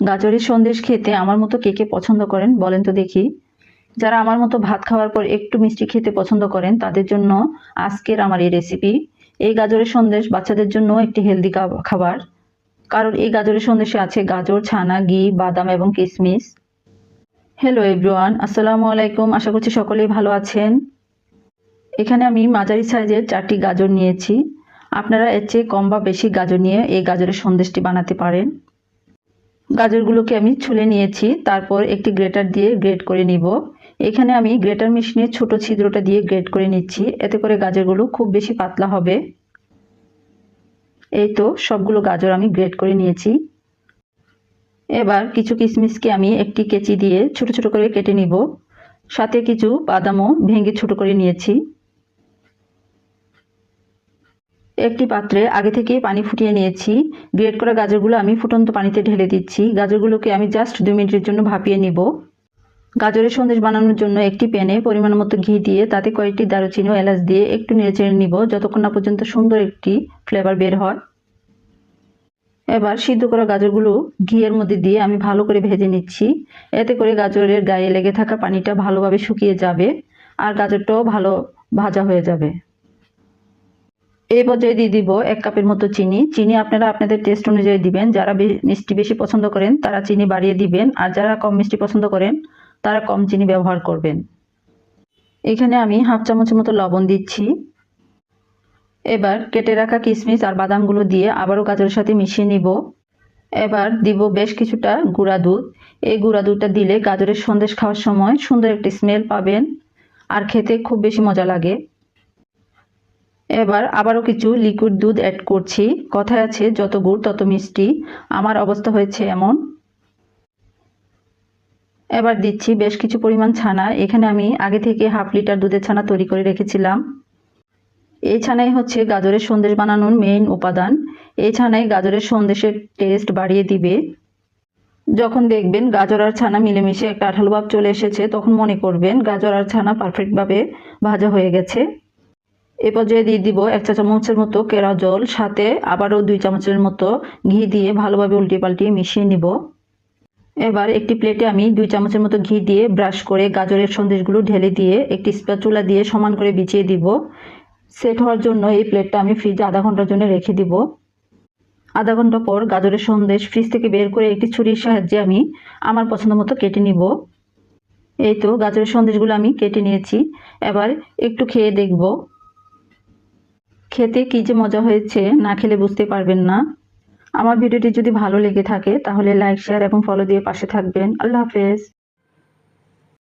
গাজরের সন্দেশ খেতে আমার মতো কে কে পছন্দ করেন বলেন তো দেখি। যারা আমার মতো ভাত খাওয়ার পর একটু মিষ্টি খেতে পছন্দ করেন, তাদের জন্য আজকের আমার এই রেসিপি এই গাজরের সন্দেশ বাচ্চাদের জন্য একটি হেলদি খাবার। কারণ এই গাজরের সন্দেশে আছে গাজর, ছানা, ঘি, বাদাম এবং কিশমিশ হ্যালো এভরিওয়ান আসসালামু আলাইকুম, আশা করছি সকলেই ভালো আছেন। এখানে আমি মাঝারি সাইজের চারটি গাজর নিয়েছি। আপনারা এর চেয়ে কম বা বেশি গাজর নিয়ে এই গাজরের সন্দেশটি বানাতে পারেন। গাজরগুলোকে আমি ছুলে নিয়েছি। তারপর একটি গ্রেটার দিয়ে গ্রেট করে নিব। এখানে আমি গ্রেটার মেশিনে ছোট ছিদ্রটা দিয়ে গ্রেট করে নিচ্ছি। এতে করে গাজরগুলো খুব বেশি পাতলা হবে। এই তো সবগুলো গাজর আমি গ্রেট করে নিয়েছি। এবার কিছু কিশমিশকে আমি একটি কেচি দিয়ে ছোট ছোট করে কেটে নিব। সাথে কিছু বাদামও ভেঙে ছোট করে নিয়েছি। একটি পাত্রে আগে থেকে পানি ফুটিয়ে নিয়েছি। গ্রেট করা গাজরগুলো আমি ফুটন্ত পানিতে ঢেলে দিচ্ছি। গাজরগুলোকে আমি জাস্ট দুই মিনিটের জন্য ভাপিয়ে নিব। গাজরের সন্দেশ বানানোর জন্য একটি প্যানে পরিমাণ মতো ঘি দিয়ে তাতে কয়েকটি দারুচিনি ও এলাচ দিয়ে একটু নেড়ে চেড়ে নিব যতক্ষণ না পর্যন্ত সুন্দর একটি ফ্লেভার বের হয়। এবার সিদ্ধ করা গাজরগুলো ঘিয়ের মধ্যে দিয়ে আমি ভালো করে ভেজে নিচ্ছি। এতে করে গাজরের গায়ে লেগে থাকা পানিটা ভালোভাবে শুকিয়ে যাবে আর গাজরটাও ভালো ভাজা হয়ে যাবে। এই পর্যায়ে দিয়ে দিব এক কাপের মতো চিনি। চিনি আপনারা আপনাদের টেস্ট অনুযায়ী দিবেন। যারা মিষ্টি বেশি পছন্দ করেন, তারা চিনি বাড়িয়ে দিবেন। আর যারা কম মিষ্টি পছন্দ করেন, তারা কম চিনি ব্যবহার করবেন। এখানে আমি হাফ চামচের মতো লবণ দিচ্ছি। এবার কেটে রাখা কিশমিশ আর বাদামগুলো দিয়ে আবারও গাজরের সাথে মিশিয়ে নিব। এবার দিব বেশ কিছুটা গুঁড়া দুধ। এই গুঁড়া দুধটা দিলে গাজরের সন্দেশ খাওয়ার সময় সুন্দর একটি স্মেল পাবেন। আর খেতে খুব বেশি মজা লাগে। এবার আবারও কিছু লিকুইড দুধ অ্যাড করছি। কথায় আছে, যত গুড়, তত মিষ্টি। আমার অবস্থা হয়েছে এমন। এবার দিচ্ছি বেশ কিছু পরিমাণ ছানা। এখানে আমি আগে থেকে হাফ লিটার দুধের ছানা তৈরি করে রেখেছিলাম। এই ছানাই হচ্ছে গাজরের সন্দেশ বানানোর মেইন উপাদান। এই ছানাই গাজরের সন্দেশের টেস্ট বাড়িয়ে দিবে। যখন দেখবেন গাজর আর ছানা মিলেমিশে একটা আঠালো ভাব চলে এসেছে, তখন মনে করবেন গাজর আর ছানা পারফেক্টভাবে ভাজা হয়ে গেছে। এ পর্যায়ে দিয়ে দিব এক চা চামচের মতো কেরা জল, সাথে আবারও দুই চামচের মতো ঘি দিয়ে ভালোভাবে উল্টিয়ে পাল্টিয়ে মিশিয়ে নিব। এবার একটি প্লেটে আমি দুই চামচের মতো ঘি দিয়ে ব্রাশ করে গাজরের সন্দেশগুলো ঢেলে দিয়ে একটি স্প্যাচুলা দিয়ে সমান করে বিছিয়ে দিব। সেট হওয়ার জন্য এই প্লেটটা আমি ফ্রিজে আধা ঘণ্টার জন্য রেখে দিব। আধা ঘণ্টা পর গাজরের সন্দেশ ফ্রিজ থেকে বের করে একটি ছুরির সাহায্যে আমি আমার পছন্দ মতো কেটে নিব। এই তো গাজরের সন্দেশগুলো আমি কেটে নিয়েছি। এবার একটু খেয়ে দেখব। খেতে কী যে মজা হয়েছে না খেলে বুঝতে পারবেন না। আমার ভিডিওটি যদি ভালো লেগে থাকে, তাহলে লাইক শেয়ার এবং ফলো দিয়ে পাশে থাকবেন। আল্লাহ হাফেজ।